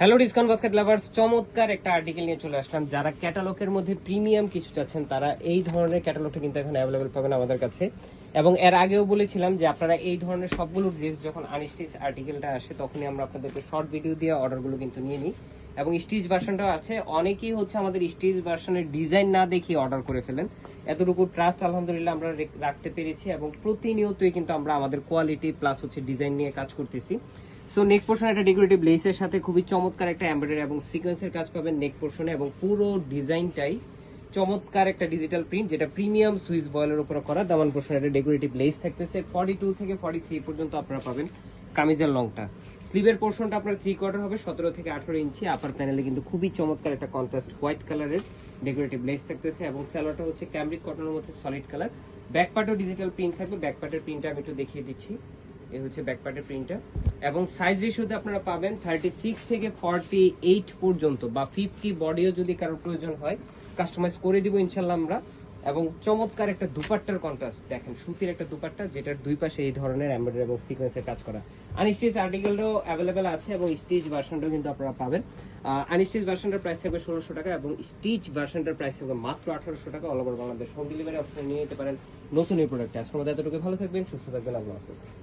Hello discount basket lovers চমৎকার একটা article নিয়ে চলে আসলাম। যারা ক্যাটালগের মধ্যে প্রিমিয়াম কিছু চাচ্ছেন, তারা এই ধরনের ক্যাটালগটা কিন্তু এখন অ্যাভেলেবেল পাবেন আমাদের কাছে। এবং এর আগেও বলেছিলাম যে আপনারা এই ধরনের সবগুলো ড্রেস যখন আনস্টিচ আর্টিকেলটা আসে, তখনই আমরা আপনাদেরকে শর্ট ভিডিও দিয়ে অর্ডারগুলো কিন্তু নিয়ে নিই। এবং স্টিচ ভার্সনটাও আছে। অনেকেই হচ্ছে আমাদের স্টিচ ভার্সনের ডিজাইন না দেখিয়ে অর্ডার করে ফেলেন। এতটুকু ট্রাস্ট আলহামদুলিল্লাহ আমরা রেখ- রাখতে পেরেছি এবং প্রতিনিয়তই কিন্তু আমরা আমাদের কোয়ালিটি প্লাস হচ্ছে ডিজাইন নিয়ে কাজ করতেছি। সো নেক পোর্শন একটা ডেকোরেটিভ লেসের সাথে খুবই চমৎকার একটা এমব্রয়ডারি এবং সিকোয়েন্সের কাজ পাবেন নেক পোর্শনে এবং পুরো ডিজাইনটাই চমৎকার একটা ডিজিটাল প্রিন্ট যেটা প্রিমিয়াম সুইচ বয়েলের উপর করা। দামান পোর্শন একটা ডেকোরেটিভ লেস থাকতেছে। ফর্টি টু থেকে ফর্টি থ্রি পর্যন্ত আপনারা পাবেন কামিজের লংটা। স্লিভের পোর্শনটা আপনার থ্রি কোয়ার্টার হবে, সতেরো থেকে আঠারো ইঞ্চি। আপার প্যানেলে কিন্তু খুবই চমৎকার একটা কন্ট্রাস্ট হোয়াইট কালারের ডেকোরেটিভ লেস থাকতেছে এবং স্যালোটা হচ্ছে ক্যামরিক কটনের মধ্যে সলিড কালার ব্যাক পার্টও ডিজিটাল প্রিন্ট থাকবে ব্যাক পার্টের প্রিন্টটা আমি একটু দেখিয়ে দিচ্ছি। এই হচ্ছে ব্যাক পার্টের প্রিন্টটা এবং সাইজ রেশিওতে আপনারা পাবেন থার্টি সিক্স থেকে ফর্টি এইট পর্যন্ত বা ফিফটি বডিও যদি কারোর প্রয়োজন হয় কাস্টমাইজ করে দিব ইনশাল্লাহ আমরা। এবং চমৎকার একটা দুপাট্টার কন্ট্রাস্ট দেখেন, সুতির একটা দুপাট্টা, যেটার দুই পাশে এই ধরনের এমব্রয়ডারি এবং সিকোয়েন্সের কাজ করা। আনস্টিচ আর্টিকেলটাও অ্যাভেলেবেল আছে এবং স্টিচ ভার্সনটাও কিন্তু আপনারা পাবেন। আনস্টিচ ভার্সনটার প্রাইস থাকবে ষোলোশো টাকা এবং স্টিচ ভার্সনটার প্রাইস থাকবে মাত্র আঠারোশো টাকা। All over Bangladesh home delivery option নিয়ে নিতে পারেন নতুন এই প্রোডাক্টে আজকের মধ্যে এতটুকু ভালো থাকবেন, সুস্থ থাকবেন। আল্লাহ হাফেজ।